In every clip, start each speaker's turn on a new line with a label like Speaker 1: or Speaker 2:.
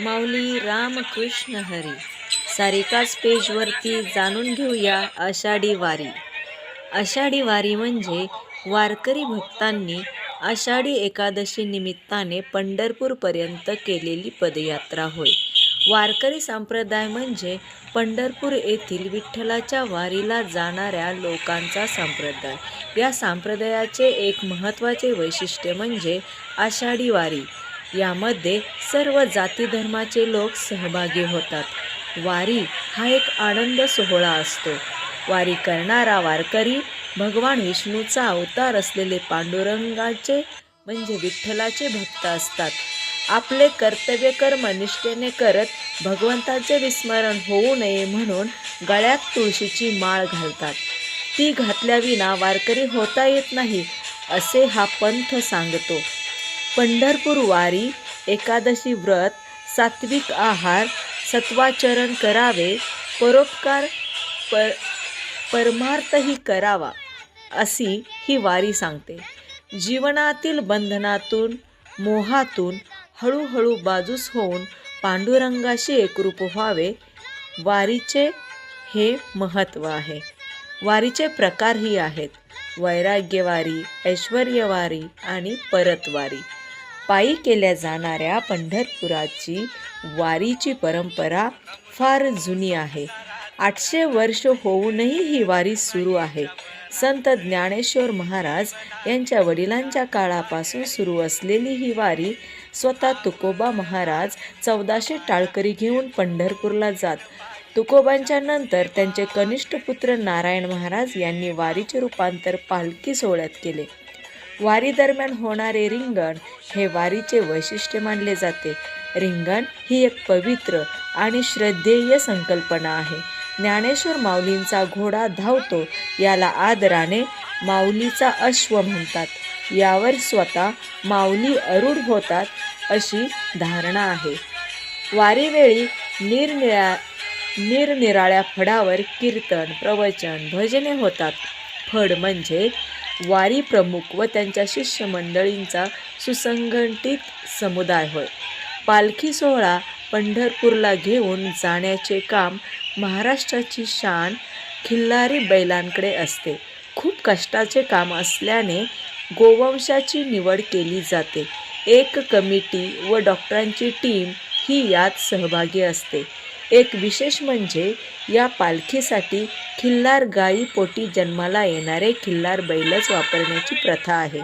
Speaker 1: माऊली रामकृष्ण हरी. सारिकाच पेजवरती जाणून घेऊया आषाढी वारी. आषाढी वारी म्हणजे वारकरी भक्तांनी आषाढी एकादशी निमित्ताने पंढरपूरपर्यंत केलेली पदयात्रा होय. वारकरी संप्रदाय म्हणजे पंढरपूर येथील विठ्ठलाच्या वारीला जाणाऱ्या लोकांचा संप्रदाय. या संप्रदायाचे एक महत्त्वाचे वैशिष्ट्य म्हणजे आषाढी वारी. यामध्ये सर्व जाती धर्माचे लोक सहभागी होतात. वारी हा एक आनंद सोहळा असतो. वारी करणारा वारकरी भगवान विष्णूचा अवतार असलेले पांडुरंगाचे म्हणजे विठ्ठलाचे भक्त असतात. आपले कर्तव्य कर्म निष्ठेने करत भगवंताचे विस्मरण होऊ नये म्हणून गळ्यात तुळशीची माळ घालतात. ती घातल्याविना वारकरी होता येत नाही असे हा पंथ सांगतो. पंढरपूर वारी एकादशी व्रत सात्विक आहार सत्वाचरण करावे परोपकार पर परमार्थही करावा अशी ही वारी सांगते. जीवनातील बंधनातून मोहातून हळूहळू बाजूस होऊन पांडुरंगाशी एकरूप व्हावे वारीचे हे महत्त्व आहे. वारीचे प्रकारही आहेत. वैराग्यवारी ऐश्वर्यवारी आणि परतवारी. पायी केल्या जाणाऱ्या पंढरपुराची वारीची परंपरा फार जुनी आहे. आठशे वर्ष होऊनही ही वारी सुरू आहे. संत ज्ञानेश्वर महाराज यांच्या वडिलांच्या काळापासून सुरू असलेली ही वारी स्वतः तुकोबा महाराज चौदाशे टाळकरी घेऊन पंढरपूरला जात. तुकोबांच्या नंतर त्यांचे कनिष्ठ पुत्र नारायण महाराज यांनी वारीचे रूपांतर पालखी सोहळ्यात केले. वारीदरम्यान होणारे रिंगण हे वारीचे वैशिष्ट्य मानले जाते. रिंगण ही एक पवित्र आणि श्रद्धेय संकल्पना आहे. ज्ञानेश्वर माऊलींचा घोडा धावतो याला आदराने माऊलीचा अश्व म्हणतात. यावर स्वतः माऊली अरूढ होतात अशी धारणा आहे. वारीवेळी निरनिळ्या निरनिराळ्या फडावर कीर्तन प्रवचन भजने होतात. फड म्हणजे वारी प्रमुख व त्यांच्या शिष्यमंडळींचा सुसंघटित समुदाय होय. पालखी सोहळा पंढरपूरला घेऊन जाण्याचे काम महाराष्ट्राची शान खिल्लारी बैलांकडे असते. खूप कष्टाचे काम असल्याने गोवंशाची निवड केली जाते. एक कमिटी व डॉक्टरांची टीम ही यात सहभागी असते. एक विशेष म्हणजे या पालखीसाठी खिल्लार गायीपोटी जन्माला येणारे खिल्लार बैलच वापरण्याची प्रथा आहे.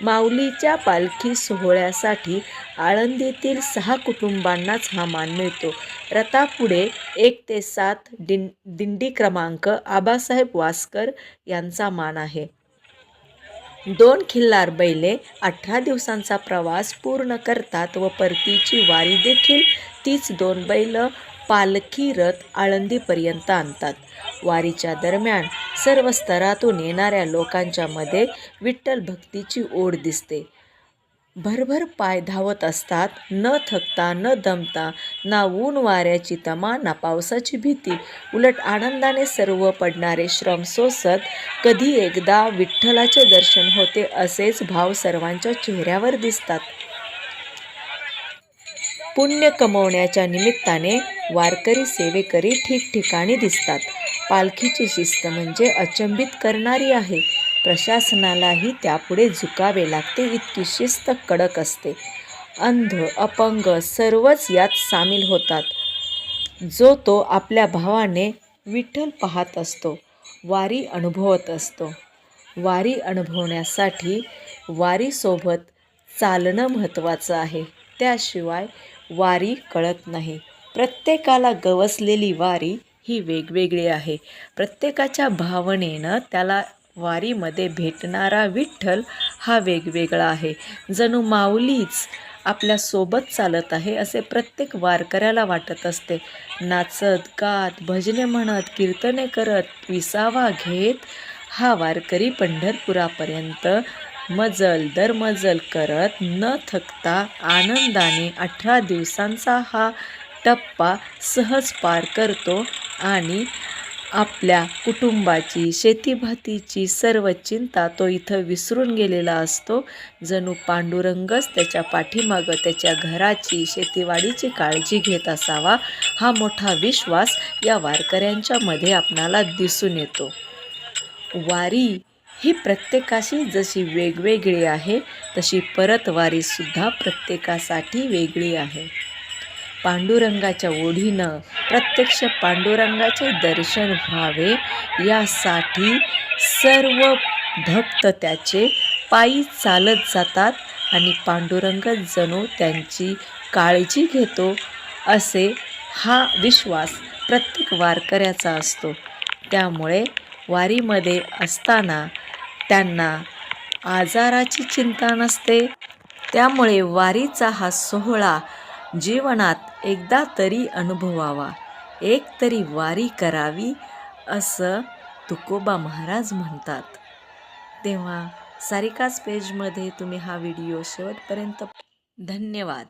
Speaker 1: माऊलीच्या पालखी सोहळ्यासाठी आळंदीतील सहा कुटुंबांनाच हा मान मिळतो. रथापुढे एक ते सात दिं दिंडी क्रमांक आबासाहेब वासकर यांचा मान आहे. दोन खिल्लार बैले अठरा दिवसांचा प्रवास पूर्ण करतात व परतीची वारी देखील तीच दोन बैल पालखी रथ आळंदीपर्यंत आणतात. वारीच्या दरम्यान सर्व स्तरातून येणाऱ्या लोकांच्या मध्ये विठ्ठल भक्तीची ओढ दिसते. भरभर पाय धावत असतात. न थकता न दमता ना ऊन वाऱ्याची तमा ना पावसाची भीती. उलट आनंदाने सर्व पडणारे श्रम सोसत कधी एकदा विठ्ठलाचे दर्शन होते असेच भाव सर्वांच्या चेहऱ्यावर दिसतात. पुण्य कमवण्याच्या निमित्ताने वारकरी सेवेकरी ठिकठिकाणी दिसतात. पालखीची शिस्त म्हणजे अचंबित करणारी आहे. प्रशासनालाही त्यापुढे झुकावे लागते इतकी शिस्त कडक असते. अंध अपंग सर्वच यात सामील होतात. जो तो आपल्या भावाने विठ्ठल पाहत असतो वारी अनुभवत असतो. वारी अनुभवण्यासाठी वारीसोबत चालणं महत्त्वाचं आहे. त्याशिवाय वारी कळत नाही. प्रत्येकाला गवसलेली वारी ही वेगवेगळी आहे. प्रत्येकाच्या भावनेनं त्याला वारीमध्ये भेटणारा विठ्ठल हा वेगवेगळा आहे. जणू माऊलीच आपल्यासोबत चालत आहे असे प्रत्येक वारकऱ्याला वाटत असते. नाचत गात भजने म्हणत कीर्तने करत विसावा घेत हा वारकरी पंढरपुरापर्यंत मजल दरमजल करत न थकता आनंदाने अठरा दिवसांचा हा टप्पा सहज पार करतो आणि आपल्या कुटुंबाची शेतीभातीची सर्व चिंता तो इथं विसरून गेलेला असतो. जणू पांडुरंगच त्याच्या पाठीमागं त्याच्या घराची शेतीवाडीची काळजी घेत असावा हा मोठा विश्वास या वारकऱ्यांच्यामध्ये आपणाला दिसून येतो. वारी ही प्रत्येकाशी जशी वेगवेगळी आहे तशी परतवारीसुद्धा प्रत्येकासाठी वेगळी आहे. पांडुरंगाच्या ओढीनं प्रत्यक्ष पांडुरंगाचे दर्शन व्हावे यासाठी सर्व भक्त त्याचे पायी चालत जातात आणि पांडुरंग जणू त्यांची काळजी घेतो असे हा विश्वास प्रत्येक वारकऱ्याचा असतो. त्यामुळे वारीमध्ये असताना त्यांना आजाराची चिंता नसते. त्यामुळे वारीचा हा सोहळा जीवनात एकदा तरी अनुभवावा. एक तरी वारी करावी असं तुकोबा महाराज म्हणतात. तेव्हा सारिकाच पेजमध्ये तुम्ही हा व्हिडिओ शेवटपर्यंत धन्यवाद.